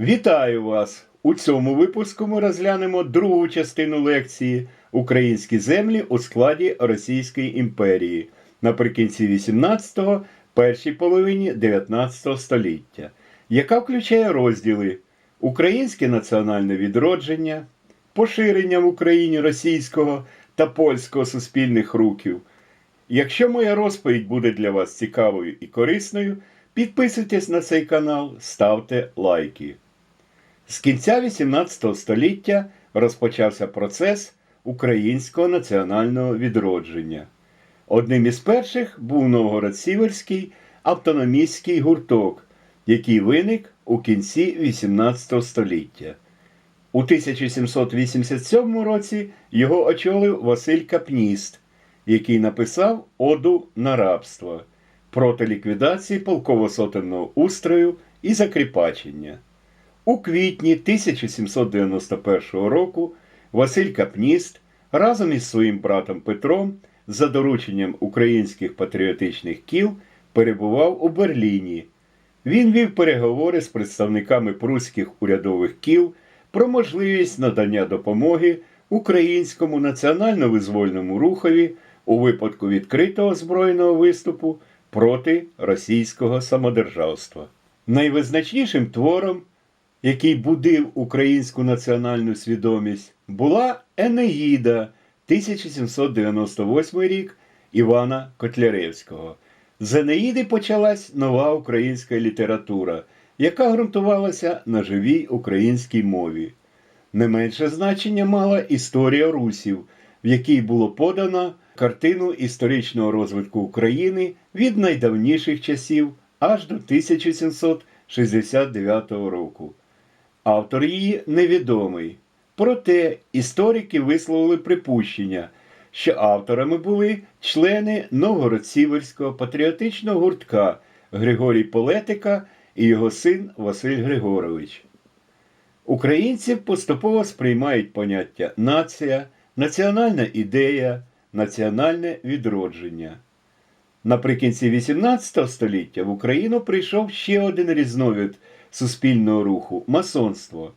Вітаю вас! У цьому випуску ми розглянемо другу частину лекції Українські землі у складі Російської імперії наприкінці 18-го, першій половині 19 століття, яка включає розділи Українське національне відродження, поширення в Україні російського та польського суспільних рухів. Якщо моя розповідь буде для вас цікавою і корисною, підписуйтесь на цей канал, ставте лайки. З кінця XVIII століття розпочався процес українського національного відродження. Одним із перших був Новгород-Сіверський автономістський гурток, який виник у кінці XVIII століття. У 1787 році його очолив Василь Капніст, який написав Оду на рабство проти ліквідації полково-сотенного устрою і закріпачення. У квітні 1791 року Василь Капніст разом із своїм братом Петром за дорученням українських патріотичних кіл перебував у Берліні. Він вів переговори з представниками пруських урядових кіл про можливість надання допомоги українському національно-визвольному рухові у випадку відкритого збройного виступу проти російського самодержавства. Найвизначнішим твором, який будив українську національну свідомість, була Енеїда 1798 рік Івана Котляревського. З Енеїди почалась нова українська література, яка ґрунтувалася на живій українській мові. Не менше значення мала історія русів, в якій було подано картину історичного розвитку України від найдавніших часів аж до 1769 року. Автор її невідомий. Проте історики висловили припущення, що авторами були члени Новгород-Сіверського патріотичного гуртка Григорій Полетика і його син Василь Григорович. Українці поступово сприймають поняття нація, національна ідея, національне відродження. Наприкінці XVIII століття в Україну прийшов ще один різновид суспільного руху масонство.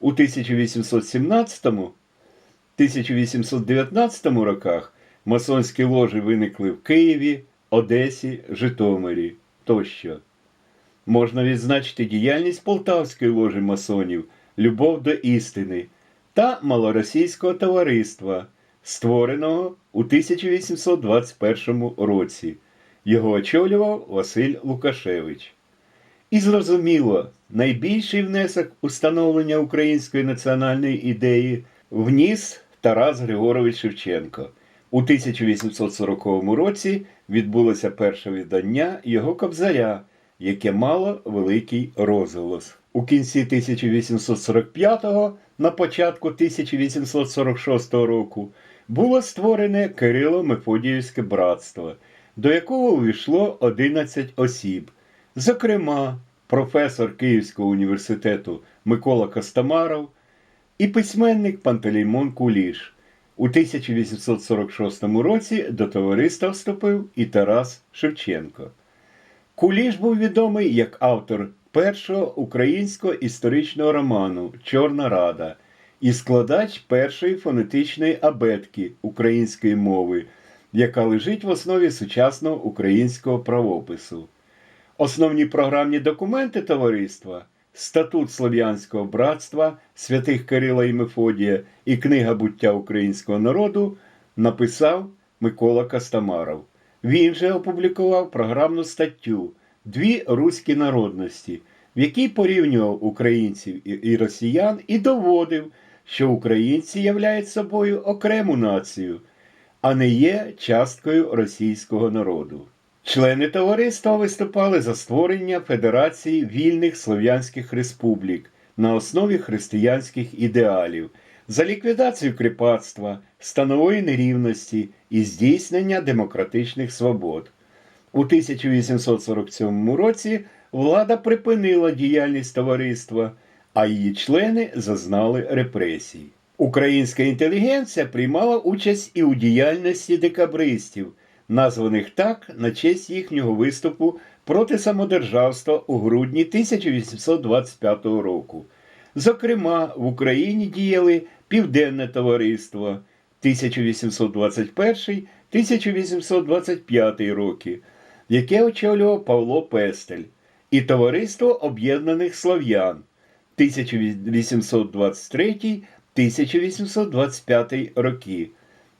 У 1817-1819 роках масонські ложі виникли в Києві, Одесі, Житомирі тощо. Можна відзначити діяльність Полтавської ложі масонів, любов до істини та малоросійського товариства, створеного у 1821 році. Його очолював Василь Лукашевич. І зрозуміло, найбільший внесок у становлення української національної ідеї вніс Тарас Григорович Шевченко. У 1840 році відбулося перше видання його кобзаря, яке мало великий розголос. У кінці 1845-го, на початку 1846 року, було створене Кирило Мефодіївське братство, до якого увійшло 11 осіб. Зокрема, професор Київського університету Микола Костомаров і письменник Пантелеймон Куліш. У 1846 році до товариства вступив і Тарас Шевченко. Куліш був відомий як автор першого українського історичного роману Чорна Рада і складач першої фонетичної абетки української мови, яка лежить в основі сучасного українського правопису. Основні програмні документи товариства Статут Слов'янського братства святих Кирила і Мефодія і Книга буття українського народу написав Микола Костомаров. Він же опублікував програмну статтю Дві руські народності, в якій порівнював українців і росіян і доводив, що українці являють собою окрему націю, а не є часткою російського народу. Члени товариства виступали за створення Федерації вільних слов'янських республік на основі християнських ідеалів, за ліквідацію кріпацтва, станової нерівності і здійснення демократичних свобод. У 1847 році влада припинила діяльність товариства, а її члени зазнали репресій. Українська інтелігенція приймала участь і у діяльності декабристів, названих так на честь їхнього виступу проти самодержавства у грудні 1825 року. Зокрема, в Україні діяли Південне товариство 1821-1825 роки, яке очолював Павло Пестель, і Товариство Об'єднаних Слов'ян 1823-1825 роки,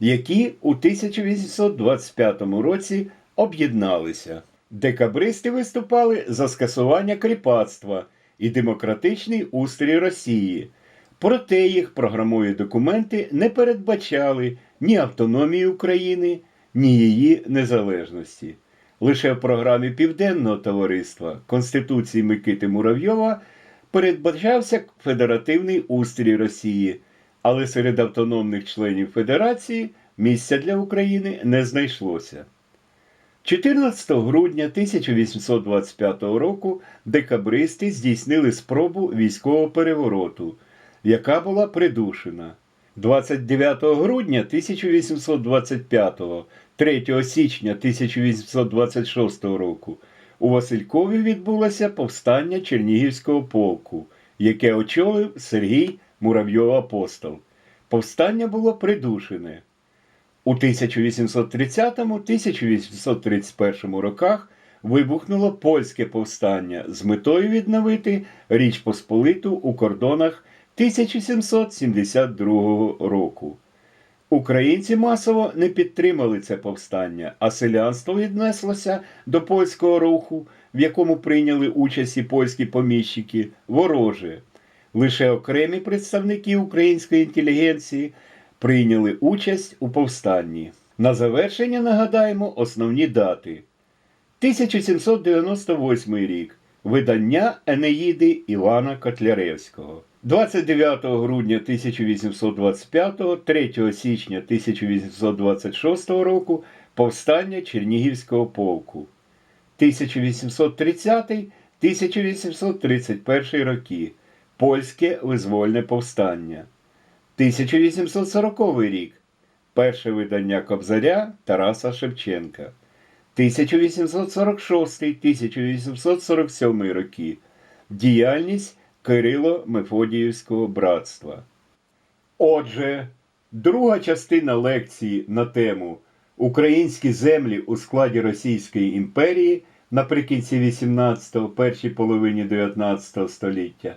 які у 1825 році об'єдналися. Декабристи виступали за скасування кріпацтва і демократичний устрій Росії. Проте їх програмові документи не передбачали ні автономії України, ні її незалежності. Лише в програмі Південного товариства Конституції Микити Муравйова передбачався федеративний устрій Росії, але серед автономних членів Федерації місця для України не знайшлося. 14 грудня 1825 року декабристи здійснили спробу військового перевороту, яка була придушена. 29 грудня 1825, 3 січня 1826 року у Василькові відбулося повстання Чернігівського полку, яке очолив Сергій Муравйов Апостол. Повстання було придушене. У 1830-1831 роках вибухнуло польське повстання з метою відновити Річ Посполиту у кордонах 1772 року. Українці масово не підтримали це повстання, а селянство віднеслося до польського руху, в якому прийняли участь і польські поміщики, вороже. Лише окремі представники української інтелігенції прийняли участь у повстанні. На завершення нагадаємо основні дати. 1798 рік. Видання Енеїди Івана Котляревського. 29 грудня 1825, 3 січня 1826 року повстання Чернігівського полку. 1830-1831 роки. Польське визвольне повстання. 1840 рік. Перше видання Кобзаря Тараса Шевченка. 1846-1847 роки. Діяльність Кирило Мефодіївського братства. Отже, друга частина лекції на тему Українські землі у складі Російської імперії наприкінці 18-го, першій половині 19 століття